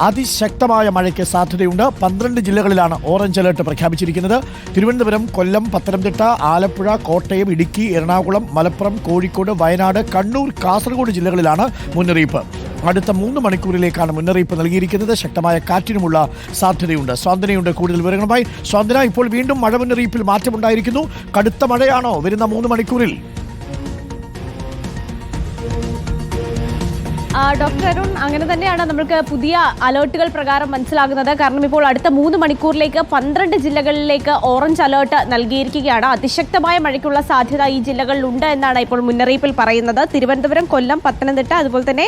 അതിശക്തമായ മഴയ്ക്ക് സാധ്യതയുണ്ട്. പന്ത്രണ്ട് ജില്ലകളിലാണ് ഓറഞ്ച് അലർട്ട് പ്രഖ്യാപിച്ചിരിക്കുന്നത്. തിരുവനന്തപുരം കൊല്ലം പത്തനംതിട്ട ആലപ്പുഴ കോട്ടയം ഇടുക്കി എറണാകുളം മലപ്പുറം കോഴിക്കോട് വയനാട് കണ്ണൂർ കാസർഗോഡ് ജില്ലകളിലാണ് മുന്നറിയിപ്പ്. അടുത്ത മൂന്ന് മണിക്കൂറിലേക്കാണ് മുന്നറിയിപ്പ് നൽകിയിരിക്കുന്നത്. ശക്തമായ കാറ്റിനുമുള്ള സാധ്യതയുണ്ട്. സ്വാന്തനയുണ്ട്. കൂടുതൽ വിവരങ്ങളുമായി സ്വാന്തന. ഇപ്പോൾ വീണ്ടും മഴ മുന്നറിയിപ്പിൽ മാറ്റമുണ്ടായിരിക്കുന്നു. കടുത്ത മഴയാണോ വരുന്ന മൂന്ന് മണിക്കൂറിൽ? ഡോക്ടർ അരുൺ അങ്ങനെ തന്നെയാണ് നമ്മൾക്ക് പുതിയ അലേർട്ടുകൾ പ്രകാരം മനസ്സിലാകുന്നത്. കാരണം ഇപ്പോൾ അടുത്ത മൂന്ന് മണിക്കൂറിലേക്ക് പന്ത്രണ്ട് ജില്ലകളിലേക്ക് ഓറഞ്ച് അലേർട്ട് നൽകിയിരിക്കുകയാണ്. അതിശക്തമായ മഴയ്ക്കുള്ള സാധ്യത ഈ ജില്ലകളിൽ ഉണ്ട് എന്നാണ് ഇപ്പോൾ മുന്നറിയിപ്പിൽ പറയുന്നത്. തിരുവനന്തപുരം കൊല്ലം പത്തനംതിട്ട അതുപോലെ തന്നെ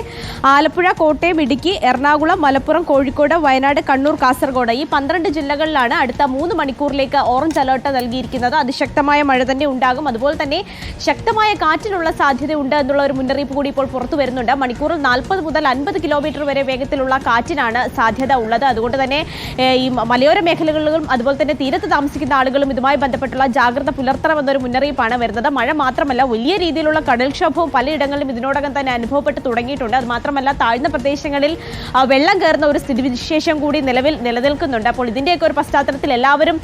ആലപ്പുഴ കോട്ടയം ഇടുക്കി എറണാകുളം മലപ്പുറം കോഴിക്കോട് വയനാട് കണ്ണൂർ കാസർഗോഡ്. ഈ പന്ത്രണ്ട് ജില്ലകളിലാണ് അടുത്ത മൂന്ന് മണിക്കൂറിലേക്ക് ഓറഞ്ച് അലേർട്ട് നൽകിയിരിക്കുന്നത്. അതിശക്തമായ മഴ തന്നെ ഉണ്ടാകും. അതുപോലെ തന്നെ ശക്തമായ കാറ്റിനുള്ള സാധ്യത ഉണ്ട് എന്നുള്ള ഒരു മുന്നറിയിപ്പ് കൂടി ഇപ്പോൾ പുറത്തു വരുന്നുണ്ട്. മണിക്കൂറിൽ നാൽപ്പത് മുതൽ അൻപത് കിലോമീറ്റർ വരെ വേഗത്തിലുള്ള കാറ്റിനാണ് സാധ്യത ഉള്ളത്. അതുകൊണ്ട് തന്നെ ഈ മലയോര മേഖലകളിലും അതുപോലെ തന്നെ തീരത്ത് താമസിക്കുന്ന ആളുകളും ഇതുമായി ബന്ധപ്പെട്ടുള്ള ജാഗ്രത പുലർത്തണമെന്നൊരു മുന്നറിയിപ്പാണ് വരുന്നത്. മഴ മാത്രമല്ല വലിയ രീതിയിലുള്ള കടൽക്ഷോഭവും പലയിടങ്ങളിലും ഇതിനോടകം തന്നെ അനുഭവപ്പെട്ട് തുടങ്ങിയിട്ടുണ്ട്. അത് മാത്രമല്ല താഴ്ന്ന പ്രദേശങ്ങളിൽ വെള്ളം കയറുന്ന ഒരു സ്ഥിതിവിശേഷം കൂടി നിലവിൽ നിലനിൽക്കുന്നുണ്ട്. അപ്പോൾ ഇതിന്റെയൊക്കെ ഒരു പശ്ചാത്തലത്തിൽ എല്ലാവരും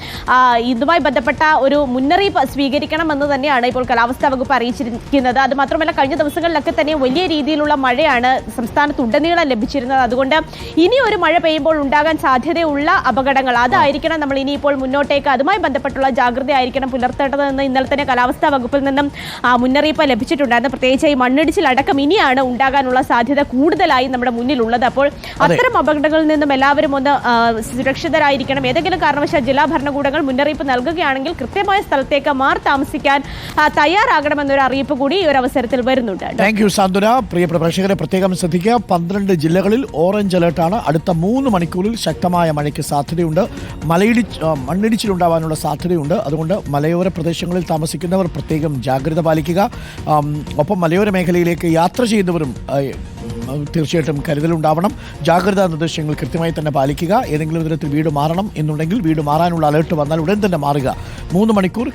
ഇതുമായി ബന്ധപ്പെട്ട ഒരു മുന്നറിയിപ്പ് സ്വീകരിക്കണമെന്ന് തന്നെയാണ് ഇപ്പോൾ കാലാവസ്ഥാ വകുപ്പ് അറിയിച്ചിരിക്കുന്നത്. അത് മാത്രമല്ല കഴിഞ്ഞ ദിവസങ്ങളിലൊക്കെ തന്നെ വലിയ രീതിയിലുള്ള മഴയാണ് സംസ്ഥാനത്തുടനീളം ലഭിച്ചിരുന്നത്. അതുകൊണ്ട് ഇനി ഒരു മഴ പെയ്യുമ്പോൾ ഉണ്ടാകാൻ സാധ്യതയുള്ള അപകടങ്ങൾ അതായിരിക്കണം നമ്മൾ ഇനിയിപ്പോൾ മുന്നോട്ടേക്ക് അതുമായി ബന്ധപ്പെട്ടുള്ള ജാഗ്രത ആയിരിക്കണം പുലർത്തേണ്ടതെന്ന് ഇന്നലെ തന്നെ കാലാവസ്ഥാ വകുപ്പിൽ നിന്നും ആ, മുന്നറിയിപ്പ് ലഭിച്ചിട്ടുണ്ടായിരുന്നു. പ്രത്യേകിച്ച് ഈ മണ്ണിടിച്ചിലടക്കം ഇനിയാണ് ഉണ്ടാകാനുള്ള സാധ്യത കൂടുതലായി നമ്മുടെ മുന്നിലുള്ളത്. അപ്പോൾ അത്തരം അപകടങ്ങളിൽ നിന്നും എല്ലാവരും ഒന്ന് സുരക്ഷിതരായിരിക്കണം. ഏതെങ്കിലും കാരണവശാൽ ജില്ലാ ഭരണകൂടങ്ങൾ മുന്നറിയിപ്പ് നൽകുകയാണെങ്കിൽ കൃത്യമായ സ്ഥലത്തേക്ക് മാറി താമസിക്കാൻ തയ്യാറാകണമെന്നൊരു അറിയിപ്പ് കൂടി ഈ ഒരു അവസരത്തിൽ വരുന്നുണ്ട്. താങ്ക് യു സാന്ത്വന. പ്രിയപ്പെട്ട പ്രേക്ഷകരെ പ്രത്യേകം ശ്രദ്ധിക്കുക. പന്ത്രണ്ട് ജില്ലകളിൽ ഓറഞ്ച് അലേർട്ടാണ് അടുത്ത മൂന്ന് മണിക്കൂറിൽ ശക്തമായ മഴയ്ക്ക് സാധ്യതയുണ്ട്. മലയിടി മണ്ണിടിച്ചിലുണ്ടാവാനുള്ള സാധ്യതയുണ്ട്. അതുകൊണ്ട് മലയോര പ്രദേശങ്ങളിൽ താമസിക്കുന്നവർ പ്രത്യേകം ജാഗ്രത പാലിക്കുക. ഒപ്പം മലയോര മേഖലയിലേക്ക് യാത്ര ചെയ്യുന്നവരും തീർച്ചയായിട്ടും കരുതലുണ്ടാവണം. ജാഗ്രതാ നിർദ്ദേശങ്ങൾ കൃത്യമായി തന്നെ പാലിക്കുക. ഏതെങ്കിലും വിധത്തിൽ വീട് മാറണം എന്നുണ്ടെങ്കിൽ വീട് മാറാനുള്ള അലേർട്ട് വന്നാൽ ഉടൻ തന്നെ മാറുക. മൂന്ന് മണിക്കൂർ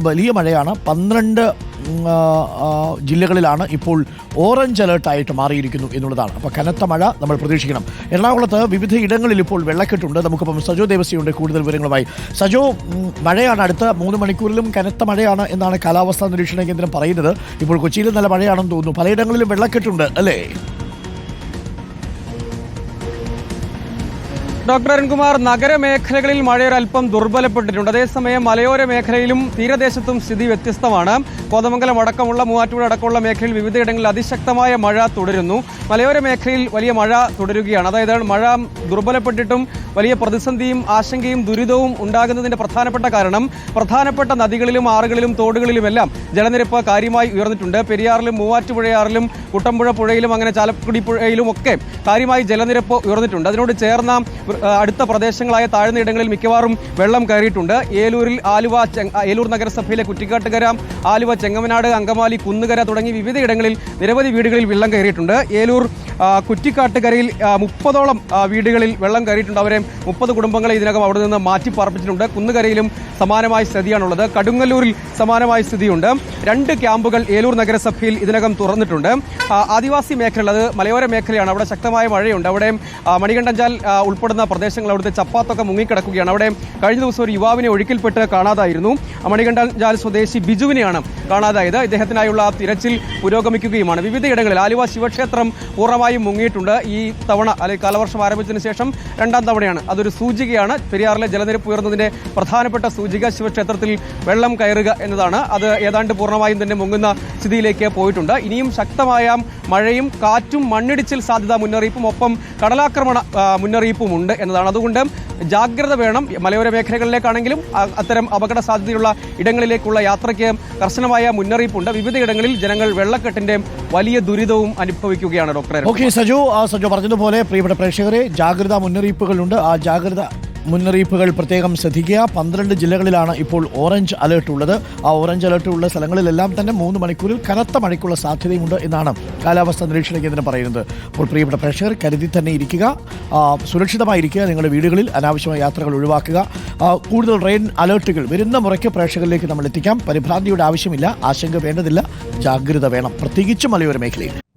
വലിയ മഴയാണ്. പന്ത്രണ്ട് ജില്ലകളിലാണ് ഇപ്പോൾ ഓറഞ്ച് അലേർട്ടായിട്ട് മാറിയിരിക്കുന്നു എന്നുള്ളതാണ്. അപ്പോൾ കനത്ത മഴ നമ്മൾ പ്രതീക്ഷിക്കണം. എറണാകുളത്ത് വിവിധ ഇടങ്ങളിൽ ഇപ്പോൾ വെള്ളക്കെട്ടുണ്ട്. നമുക്കിപ്പം സജോ ദേവസ്വയുണ്ട് കൂടുതൽ വിവരങ്ങളുമായി. സജോ മഴയാണ് അടുത്ത മൂന്ന് മണിക്കൂറിലും കനത്ത മഴയാണ് എന്നാണ് കാലാവസ്ഥാ നിരീക്ഷണ കേന്ദ്രം പറയുന്നത്. ഇപ്പോൾ കൊച്ചിയിൽ നല്ല മഴയാണെന്ന് തോന്നുന്നു. പലയിടങ്ങളിലും വെള്ളക്കെട്ടുണ്ട് അല്ലേ? ഡോക്ടർ അരുൺകുമാർ നഗരമേഖലകളിൽ മഴയൊരൽപ്പം ദുർബലപ്പെട്ടിട്ടുണ്ട്. അതേസമയം മലയോര മേഖലയിലും തീരദേശത്തും സ്ഥിതി വ്യത്യസ്തമാണ്. കോതമംഗലം അടക്കമുള്ള മൂവാറ്റുപുഴ അടക്കമുള്ള മേഖലയിൽ വിവിധയിടങ്ങളിൽ അതിശക്തമായ മഴ തുടരുന്നു. മലയോര മേഖലയിൽ വലിയ മഴ തുടരുകയാണ്. അതായത് മഴ ദുർബലപ്പെട്ടിട്ടും വലിയ പ്രതിസന്ധിയും ആശങ്കയും ദുരിതവും ഉണ്ടാകുന്നതിന്റെ പ്രധാനപ്പെട്ട കാരണം പ്രധാനപ്പെട്ട നദികളിലും ആറുകളിലും തോടുകളിലുമെല്ലാം ജലനിരപ്പ് കാര്യമായി ഉയർന്നിട്ടുണ്ട്. പെരിയാറിലും മൂവാറ്റുപുഴയാറിലും കുട്ടമ്പുഴ പുഴയിലും അങ്ങനെ ചാലക്കുടി പുഴയിലും ഒക്കെ കാര്യമായി ജലനിരപ്പ് ഉയർന്നിട്ടുണ്ട്. അതിനോട് ചേർന്ന അടുത്ത പ്രദേശങ്ങളായ താഴ്ന്ന ഇടങ്ങളിൽ മിക്കവാറും വെള്ളം കയറിയിട്ടുണ്ട്. ഏലൂരിൽ ആലുവ ഏലൂർ നഗരസഭയിലെ കുറ്റിക്കാട്ടുകര ആലുവ ചെങ്ങമനാട് അങ്കമാലി കുന്നുകര തുടങ്ങി വിവിധയിടങ്ങളിൽ നിരവധി വീടുകളിൽ വെള്ളം കയറിയിട്ടുണ്ട്. ഏലൂർ കുറ്റിക്കാട്ടുകരയിൽ മുപ്പതോളം വീടുകളിൽ വെള്ളം കയറിയിട്ടുണ്ട്. അവരെ മുപ്പത് കുടുംബങ്ങളെ ഇതിനകം അവിടെ നിന്ന് മാറ്റി പാർപ്പിച്ചിട്ടുണ്ട് കുന്നുകരയിലും സമാനമായ സ്ഥിതിയാണുള്ളത്. കടുങ്ങല്ലൂരിൽ സമാനമായ സ്ഥിതിയുണ്ട്. രണ്ട് ക്യാമ്പുകൾ ഏലൂർ നഗരസഭയിൽ ഇതിനകം തുറന്നിട്ടുണ്ട്. ആദിവാസി മേഖല അത് മലയോര മേഖലയാണ്. അവിടെ ശക്തമായ മഴയുണ്ട്. അവിടെ മണികണ്ഠഞ്ചാൽ ആ, ഉൾപ്പെടുന്ന പ്രദേശങ്ങൾ അവിടുത്തെ ചപ്പാത്തൊക്കെ മുങ്ങിക്കിടക്കുകയാണ്. അവിടെ കഴിഞ്ഞ ദിവസം ഒരു യുവാവിനെ ഒഴുക്കിൽപ്പെട്ട് കാണാതായിരുന്നു. മണികണ്ഠഞ്ചാൽ സ്വദേശി ബിജുവിനെയാണ് കാണാതായത്. ഇദ്ദേഹത്തിനായുള്ള തിരച്ചിൽ പുരോഗമിക്കുകയുമാണ്. വിവിധയിടങ്ങളിൽ ആലുവ ശിവക്ഷേത്രം പൂർണമായും മുങ്ങിയിട്ടുണ്ട്. ഈ തവണ അല്ലെങ്കിൽ കാലവർഷം ആരംഭിച്ചതിന് ശേഷം രണ്ടാം തവണയാണ് അതൊരു സൂചികയാണ്. പെരിയാറിലെ ജലനിരപ്പ് ഉയർന്നതിന്റെ പ്രധാനപ്പെട്ട സൂചിക ശിവക്ഷേത്രത്തിൽ വെള്ളം കയറുക എന്നതാണ്. അത് ഏതാണ്ട് പൂർണമായും തന്നെ മുങ്ങുന്ന സ്ഥിതിയിലേക്ക് പോയിട്ടുണ്ട്. ഇനിയും ശക്തമായ മഴയും കാറ്റും മണ്ണിടിച്ചിൽ സാധ്യത മുന്നറിയിപ്പും ഒപ്പം കടലാക്രമണ മുന്നറിയിപ്പും ഉണ്ട് എന്നതാണ്. അതുകൊണ്ട് ജാഗ്രത വേണം മലയോര മേഖലകളിലേക്കാണെങ്കിലും അത്തരം അപകട സാധ്യതയുള്ള ഇടങ്ങളിലേക്കുള്ള യാത്രയ്ക്ക് കർശനമായ മുന്നറിയിപ്പുണ്ട്. വിവിധയിടങ്ങളിൽ ജനങ്ങൾ വെള്ളക്കെട്ടിന്റെ വലിയ ദുരിതവും അനുഭവിക്കുകയാണ് ഡോക്ടർ ഓക്കെ സജു. സജു പറഞ്ഞതുപോലെ പ്രിയപ്പെട്ട പ്രേക്ഷകരെ ജാഗ്രതാ മുന്നറിയിപ്പുകളുണ്ട്. ആ ജാഗ്രത മുന്നറിയിപ്പുകൾ പ്രത്യേകം ശ്രദ്ധിക്കുക. പന്ത്രണ്ട് ജില്ലകളിലാണ് ഇപ്പോൾ ഓറഞ്ച് അലേർട്ട് ഉള്ളത്. ആ ഓറഞ്ച് അലേർട്ട് ഉള്ള സ്ഥലങ്ങളിലെല്ലാം തന്നെ മൂന്ന് മണിക്കൂറിൽ കനത്ത മഴയ്ക്കുള്ള സാധ്യതയുണ്ട് എന്നാണ് കാലാവസ്ഥാ നിരീക്ഷണ കേന്ദ്രം പറയുന്നത്. അപ്പോൾ പ്രിയപ്പെട്ട പ്രേക്ഷകർ കരുതി തന്നെ ഇരിക്കുക. സുരക്ഷിതമായിരിക്കുക നിങ്ങളുടെ വീടുകളിൽ അനാവശ്യമായ യാത്രകൾ ഒഴിവാക്കുക. കൂടുതൽ റെയിൻ അലേർട്ടുകൾ വരുന്ന മുറയ്ക്ക് പ്രേക്ഷകരിലേക്ക് നമ്മൾ എത്തിക്കാം. പരിഭ്രാന്തിയുടെ ആവശ്യമില്ല. ആശങ്ക വേണ്ടതില്ല. ജാഗ്രത വേണം. പ്രത്യേകിച്ച് മലയോര മേഖലയിൽ.